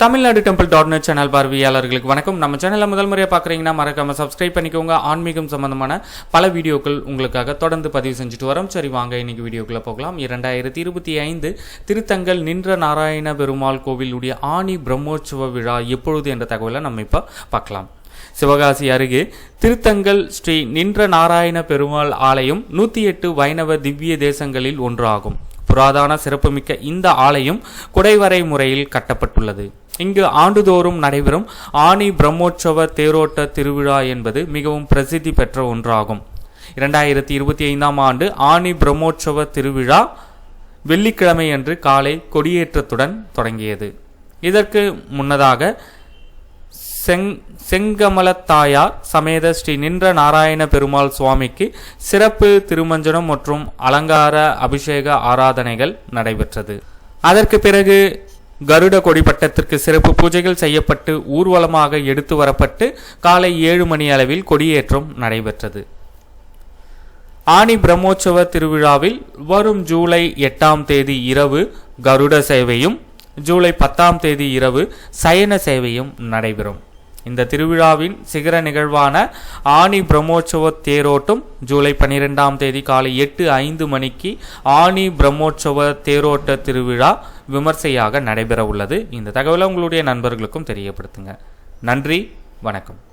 Tamil Nadu temple dot net channel பார்வையாளர்களுக்கு வணக்கம். நம்ம சேனலில் முதல் முறையாக பார்க்குறீங்கன்னா மறக்காம சப்ஸ்கிரைப் பண்ணிக்கோங்க. ஆன்மீகம் சம்பந்தமான பல வீடியோக்கள் உங்களுக்காக தொடர்ந்து பதிவு செஞ்சுட்டு வரோம். சரி வாங்க இன்னைக்கு வீடியோக்குள்ளே போகலாம். இரண்டாயிரத்தி இருபத்தி ஐந்து திருத்தங்கள் நின்ற நாராயண பெருமாள் கோவிலுடைய ஆணி பிரம்மோற்சவ விழா எப்பொழுது என்ற தகவலை நம்ம இப்போ பார்க்கலாம். சிவகாசி அருகே திருத்தங்கல் ஸ்ரீ நின்ற நாராயண பெருமாள் ஆலயம் நூற்றி எட்டு வைணவ திவ்ய தேசங்களில் ஒன்றாகும். புராதான சிறப்புமிக்க இந்த ஆலயம் குடைவரை முறையில் கட்டப்பட்டுள்ளது. இங்கு ஆண்டுதோறும் நடைபெறும் ஆணி பிரம்மோற்சவ தேரோட்ட திருவிழா என்பது மிகவும் பிரசித்தி பெற்ற ஒன்றாகும். இரண்டாயிரத்தி இருபத்தி ஐந்தாம் ஆண்டு ஆணி பிரம்மோற்சவ திருவிழா வெள்ளிக்கிழமை அன்று காலை கொடியேற்றத்துடன் தொடங்கியது. இதற்கு முன்னதாக செங் செங்கமலத்தாயார் சமேத ஸ்ரீ நின்ற நாராயண பெருமாள் சுவாமிக்கு சிறப்பு திருமஞ்சனம் மற்றும் அலங்கார அபிஷேக ஆராதனைகள் நடைபெற்றது. அதற்கு பிறகு கருட கொடிப்பட்டத்திற்கு சிறப்பு பூஜைகள் செய்யப்பட்டு ஊர்வலமாக எடுத்து வரப்பட்டு காலை ஏழு மணி அளவில் கொடியேற்றம் நடைபெற்றது. ஆணி பிரம்மோற்சவ திருவிழாவில் வரும் ஜூலை எட்டாம் தேதி இரவு கருட சேவையும் ஜூலை பத்தாம் தேதி இரவு சயன சேவையும் நடைபெறும். இந்த திருவிழாவின் சிகர நிகழ்வான ஆணி பிரம்மோற்சவ தேரோட்டம் ஜூலை பன்னிரெண்டாம் தேதி காலை எட்டு ஐந்து மணிக்கு ஆணி பிரம்மோற்சவ தேரோட்ட திருவிழா விமர்சையாக நடைபெற உள்ளது இந்த தகவலை உங்களுடைய நண்பர்களுக்கும் தெரியப்படுத்துங்க. நன்றி வணக்கம்.